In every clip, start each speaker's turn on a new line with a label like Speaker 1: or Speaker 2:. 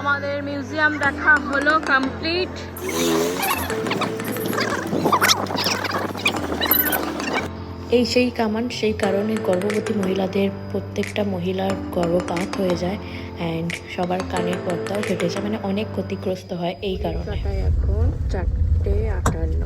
Speaker 1: আমাদের মিউজিয়াম দেখা হলো কমপ্লিট
Speaker 2: এই সেই কামান সেই কারণে গর্ভবতী মহিলাদের প্রত্যেকটা মহিলার গর্ভপাত হয়ে যায় অ্যান্ড সবার কানের পর্দাও ফেটে যায় মানে অনেক ক্ষতিগ্রস্ত হয় এই কারণে।
Speaker 1: এখন? চারটে আটান্ন।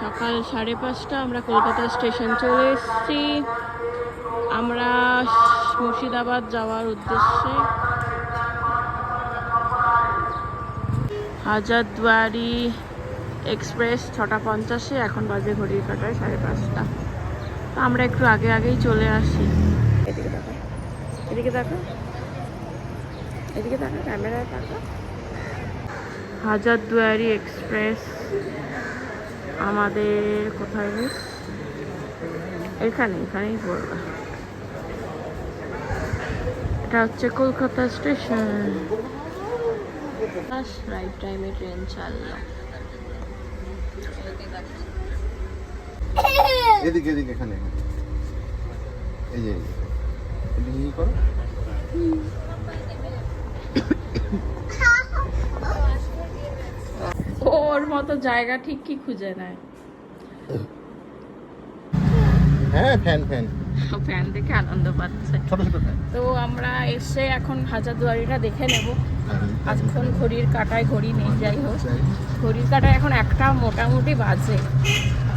Speaker 1: সকাল সাড়ে পাঁচটা, আমরা কলকাতা স্টেশন চলে এসেছি। আমরা মুর্শিদাবাদ যাওয়ার উদ্দেশ্যে। হাজারদুয়ারি এক্সপ্রেস ছটা পঞ্চাশে, এখন বাজে ঘড়ির কাটায় সাড়ে পাঁচটা। আমরা একটু আগে আগেই চলে আসি। এদিকে দেখো এদিকে দেখো এদিকে দেখো, ক্যামেরায় দেখো। হাজারদুয়ারি এক্সপ্রেস আমাদের কোথায় এখানে এখানেই পড়বে। এটা হচ্ছে কলকাতা স্টেশন। রাইট টাইমে ট্রেন চাললো
Speaker 3: এদিকে এদিকে এখানে এখানে। এই যে এদিকে করো?
Speaker 1: ওর মতো জায়গা ঠিক কি খুঁজে নেয়।
Speaker 3: হ্যাঁ ফ্যান ফ্যান
Speaker 1: ফ্যান দেখে আনন্দ পাচ্ছে।
Speaker 3: ছোট ছোট ফ্যান
Speaker 1: তো আমরা এসে এখন হাজারদুয়ারিটা দেখে নেব। আজক্ষণ ঘড়ির কাটায় ঘড়ি নেই যাই হোক। ঘড়ির কাটায় এখন একটা মোটামুটি বাজে।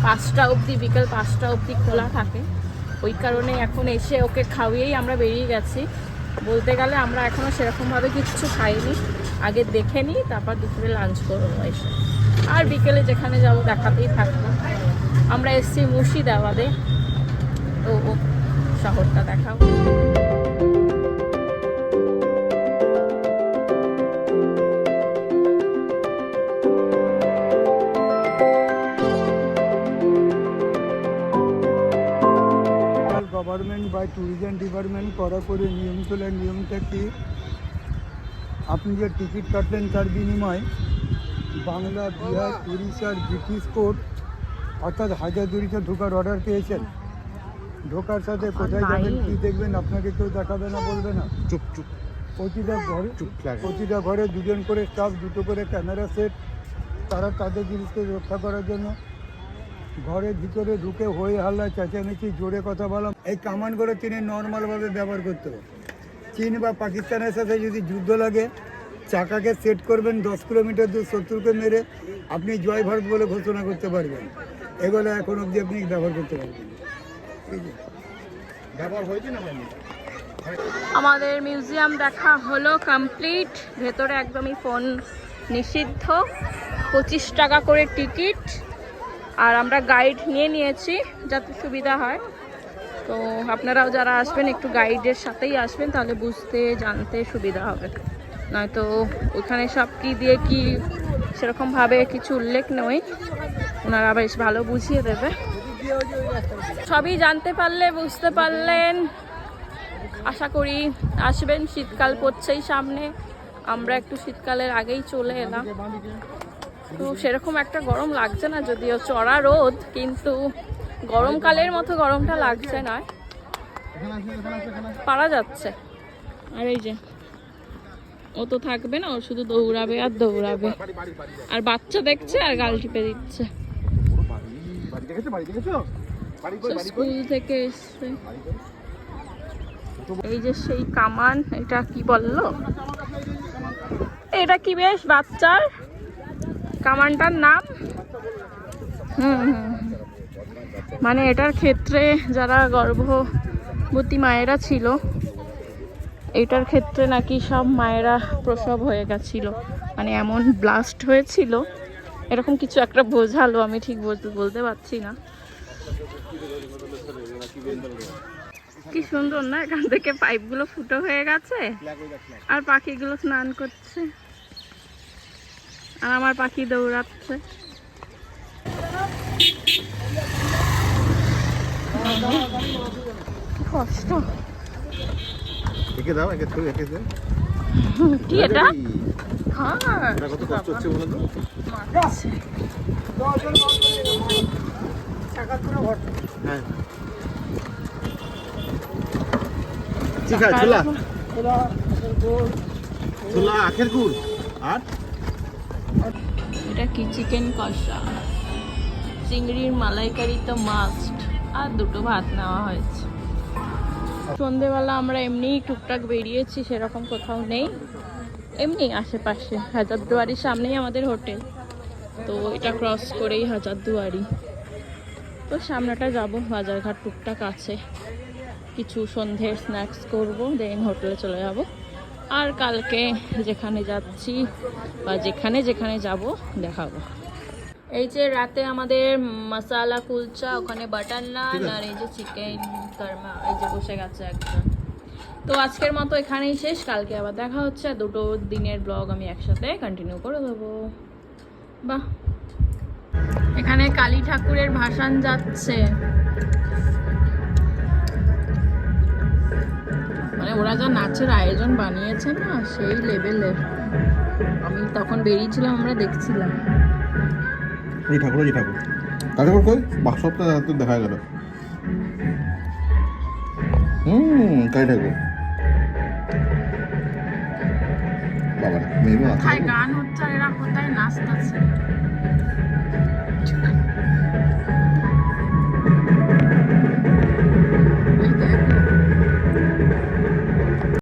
Speaker 1: পাঁচটা অবধি বিকেল পাঁচটা অবধি খোলা থাকে। ওই কারণে এখন এসে ওকে খাওয়িয়েই আমরা বেরিয়ে গেছি। বলতে গেলে আমরা এখনও সেরকমভাবে কিছু খাইনি। আগে দেখে নিই তারপর দুপুরে লাঞ্চ করব এসে। আর বিকেলে যেখানে যাব দেখাতেই থাকব। আমরা এসছি মুর্শিদাবাদে। তো শহরটা দেখাবো
Speaker 4: গভর্নমেন্ট বা ট্যুরিজম ডিপার্টমেন্ট করা করে নিয়ম তোলার নিয়মটা কি? আপনি যে টিকিট কাটলেন তার বিনিময়ে বাংলা বিহার উড়িষ্যার ব্রিটিশ কোর্ট অর্থাৎ হাজারদুয়ারিতে ঢোকার অর্ডার পেয়েছেন। ঢোকার সাথে কোথায় যাবেন কী দেখবেন আপনাকে কেউ দেখাবে না বলবে না।
Speaker 3: চুপ চুপ।
Speaker 4: প্রতিটা ঘরে
Speaker 3: চুপ
Speaker 4: প্রতিটা ঘরে দুজন করে স্টাফ দুটো করে ক্যামেরা সেট তারা তাদের জিনিসকে রক্ষা করার জন্য। ঘরের ভিতরে ঢুকে হয়ে হাল্লা চেঁচামেচি জোরে কথা বলা। এই কামানগুলো তিনি নর্মালভাবে ব্যবহার করতে চীন বা পাকিস্তানের সাথে যদি যুদ্ধ লাগে চাকাকে সেট করবেন, দশ কিলোমিটার দূর শত্রুকে মেরে আপনি জয় ভারত বলে ঘোষণা করতে পারবেন। এগুলো এখন অবধি আপনি ব্যবহার করতে পারবেন।
Speaker 1: আমাদের মিউজিয়াম দেখা হলো কমপ্লিট ভেতরে একদমই ফোন নিষিদ্ধ। পঁচিশ টাকা করে টিকিট আর আমরা গাইড নিয়ে নিয়েছি, যাতে সুবিধা হয়। তো আপনারাও যারা আসবেন, একটু গাইডের সাথেই আসবেন, তাহলে বুঝতে, জানতে সুবিধা হবে। নয়তো ওখানে সব কি দিয়ে কি সেরকমভাবে কিছু উল্লেখ নয় ওনারা বেশ ভালো বুঝিয়ে দেবে। সবই জানতে পারলে, বুঝতে পারলেন। আশা করি আসবেন, শীতকাল পড়ছেই সামনে। আমরা একটু শীতকালের আগেই চলে এলাম। তো সেরকম একটা গরম লাগছে না, যদিও চড়া রোদ, কিন্তু গরমকালের মতো গরমটা লাগছে না। পারা যাচ্ছে। আর এই যে ও তো থাকবে না, ও শুধু দৌড়াবে আর দৌড়াবে। আর বাচ্চা দেখছে আর গাল টিপে দিচ্ছে। স্কুল থেকে এসছে। এই যে সেই কামান, এটা কি বলল? এটা কি বেশ বাচ্চার? কামানটার নাম? হুম। মানে এটার ক্ষেত্রে যারা গর্ভবতী মায়েরা ছিল এটার ক্ষেত্রে নাকি সব মায়েরা প্রসব হয়ে গেছিল। মানে এমন ব্লাস্ট হয়েছিল। এরকম কিছু একটা বোঝালো, আমি ঠিক বলতে পারছি না। কি সুন্দর না, এখান থেকে পাইপগুলো ফুটো হয়ে গেছে আর পাখিগুলো স্নান করছে। আর আমার পাখি দৌড়াচ্ছে। কষ্ট।
Speaker 3: একে দাও একে তুই একে দে
Speaker 1: কি এটা? হ্যাঁ
Speaker 3: এটা কত কষ্ট হচ্ছে বলো তো? হ্যাঁ। কি খায়? ছোলা? ছোলা আখের গুড়। আর?
Speaker 1: এটা কি? চিকেন কষা। চিংড়ির মালাইকারি তো মাস্ট। আর দুটো ভাত নেওয়া হয়েছে। সন্ধেবেলা আমরা এমনিই টুকটাক বেরিয়েছি, সেরকম কোথাও নেই। এমনি আশেপাশে, হাজারদুয়ারির সামনেই আমাদের হোটেল। তো এটা ক্রস করেই হাজারদুয়ারি। তো সামনেটা যাব, বাজারঘাট টুকটাক আছে। কিছু সন্ধ্যের স্ন্যাক্স করব দেন হোটেলে চলে যাব। আর কালকে যেখানে যাচ্ছি বা যেখানে যেখানে যাব, দেখাবো। এই যে রাতে আমাদের মশালা কুলচা ওখানে বাটার নান আর এই যে চিকেন কর্মা এই যে বসে গেছে একজন। তো আজকের মতো এখানেই শেষ কালকে আবার দেখা হচ্ছে আর দুটো দিনের ব্লগ আমি একসাথে কন্টিনিউ করে দেবো। বাহ। এখানে কালী ঠাকুরের ভাসান যাচ্ছে। মানে ওরা যা নাচের আয়োজন বানিয়েছে না সেই লেভেলের আমি তখন বেরিয়েছিলাম আমরা দেখছিলাম।
Speaker 3: ওই ঠাকুর ওই ঠাকুর ঠাকুর কই বাসবটা তো দেখা গেল। হুম কালী ঠাকুর? বাবা মেয়ে
Speaker 1: গান হচ্ছে এরা কোথায় নাচতেছে?